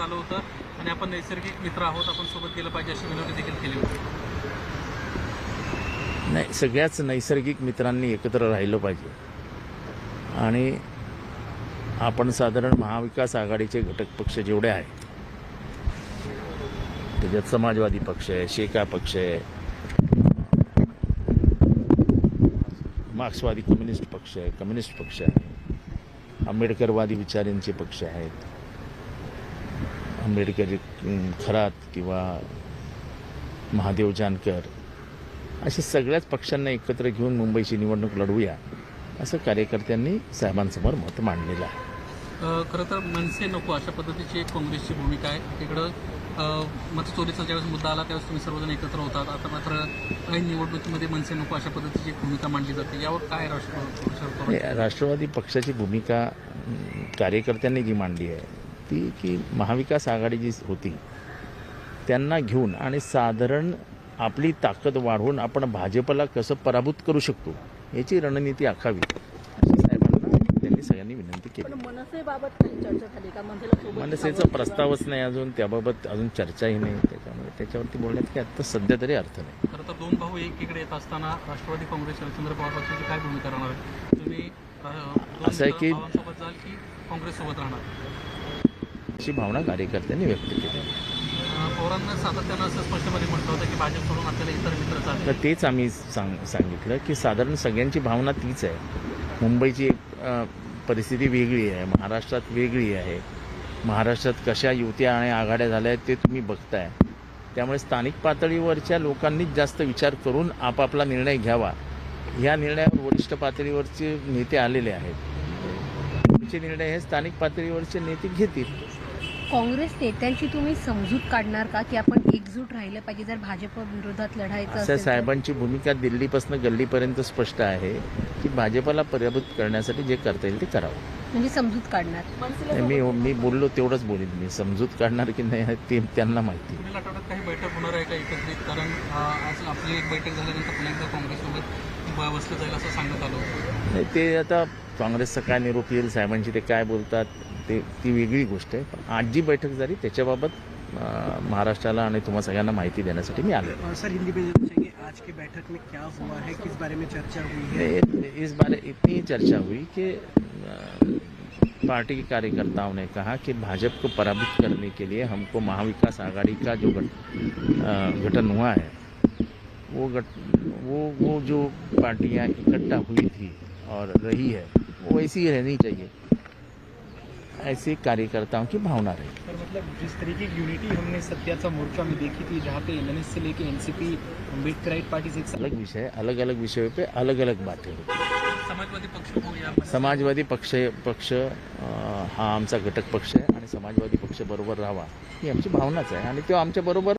आणि आपण नैसर्गिक मित्र आहोत. आपण सोबत गेलं पाहिजे अशी विनंती देखील केली होती. नाही सगळ्याच नैसर्गिक मित्रांनी एकत्र राहिलं पाहिजे. आणि आपण साधारण महाविकास आघाडीचे घटक पक्ष जेवढे आहेत त्याच्यात समाजवादी पक्ष आहे शेका पक्ष आहे मार्क्सवादी कम्युनिस्ट पक्ष आहे कम्युनिस्ट पक्ष आहे आंबेडकरवादी विचारांचे पक्ष आहेत. आंबेडकर खरात किंवा महादेव जानकर अशा सगळ्याच पक्षांना एकत्र घेऊन मुंबईची निवडणूक लढवूया असं कार्यकर्त्यांनी साहेबांसमोर मत मांडलेलं आहे. खरं तर मनसे नको अशा पद्धतीची एक काँग्रेसची भूमिका आहे. इकडं अ, मतचोरीचा ज्यावेळेस मुद्दा आला त्यावेळेस तुम्ही सर्वजण एकत्र होतात. आता मात्र काही निवडणुकीमध्ये मनसे नको अशा पद्धतीची भूमिका मांडली जाते. यावर काय राष्ट्र शरद पवार नाही, राष्ट्रवादी पक्षाची भूमिका कार्यकर्त्यांनी जी मांडली आहे ती की महाविकास आघाडी जी होती त्यांना घेऊन आणि साधारण आपली ताकद वाढवून आपण भाजपला कसं पराभूत करू शकतो याची रणनीती आखावी. अशी साहेबांना त्यांनी सगळ्यांनी विनंती केली. पण मनसेबाबत काही चर्चा झाली का? मनसेला सोबत मनसेचा प्रस्तावच नाही अजून त्याबाबत अजून चर्चाही नाही त्याच्यामुळे त्याच्यावरती बोलण्यात की आत्ता सध्या तरी अर्थ नाही. खरं तर दोन भाऊ एकीकडे येत असताना राष्ट्रवादी काँग्रेस शरदचंद्र पवार पक्षाची काय भूमिका राहणार? आहे तुम्ही असं आहे की काँग्रेससोबत राहणार? अशी भावना कार्यकर्त्यांनी व्यक्त केली. पवारांना सातत्यानं असं स्पष्टपणे म्हटलं होतं की भाजप सोडून आपल्याला इतर मित्र तर तेच आम्ही सांग सांगितलं की साधारण सगळ्यांची भावना तीच आहे. मुंबईची एक परिस्थिती वेगळी आहे महाराष्ट्रात वेगळी आहे. महाराष्ट्रात कशा युत्या आणि आघाड्या झाल्या आहेत ते तुम्ही बघताय. त्यामुळे स्थानिक पातळीवरच्या लोकांनीच जास्त विचार करून आपापला निर्णय घ्यावा. ह्या निर्णयावर वरिष्ठ पातळीवरचे नेते आलेले आहेत. पुढचे निर्णय हे स्थानिक पातळीवरचे नेते घेतील. काँग्रेस नेत्यांची तुम्ही समजूत काढणार का की आपण एकजूट राहिलं पाहिजे जर भाजप विरोधात लढायचं असेल तर? साहेबांची भूमिका दिल्लीपासून गल्लीपर्यंत स्पष्ट आहे की भाजपला पराभूत करण्यासाठी जे करता येईल ते करावं. म्हणजे समजूत काढणार. मी मी बोललो तेवढंच बोलीन मी. समजूत काढणार की नाही ते त्यांना माहिती पुढील आठवड्यात काही बैठक होणार आहे का एकत्रित? कारण आज आपली एक बैठक झाल्यानंतर पुन्हा एकदा काँग्रेससोबत बसलं जाईल असं सांगण्यात आलं होतं. नाही, ते आता काँग्रेसचा काय निरोप येईल साहेबांची ते काय बोलतात ते ती वेगळी गोष्ट आहे. पण आज जी बैठक झाली त्याच्याबाबत महाराष्ट्राला आणि तुम्हा सगळ्यांना माहिती देण्यासाठी मी आलो. और सर हिंदी में जरूर चाहिए आज की बैठक में क्या हुआ है? किस बारे में चर्चा हुई है? इस बारे इतनी चर्चा हुई कि पार्टी के कार्यकर्ताओं ने कहा कि भाजपा को पराभूत करने के लिए हमको महाविकास आघाड़ी का जो गठन हुआ है वो गठ वो वो जो पार्टियां इकट्ठा हुई थी और रही है वो वैसी ही रहनी चाहिए। ऐसी कार्यकर्ताओं की भावना रही। सर मतलब जिस तरीके की यूनिटी हमने सत्याचा मोर्चा में देखी थी जहाँ पे एल से लेके एनसीपी अम्बेडकराइट पार्टी से अलग विषय अलग अलग विषयों पे अलग अलग बातें होती समाजवादी पक्ष हो या समाजवादी पक्ष पक्ष हा आमचा घटक पक्ष आहे आणि समाजवादी पक्ष बरोबर राहावा ही आमची भावनाच आहे आणि तो आमच्या बरोबर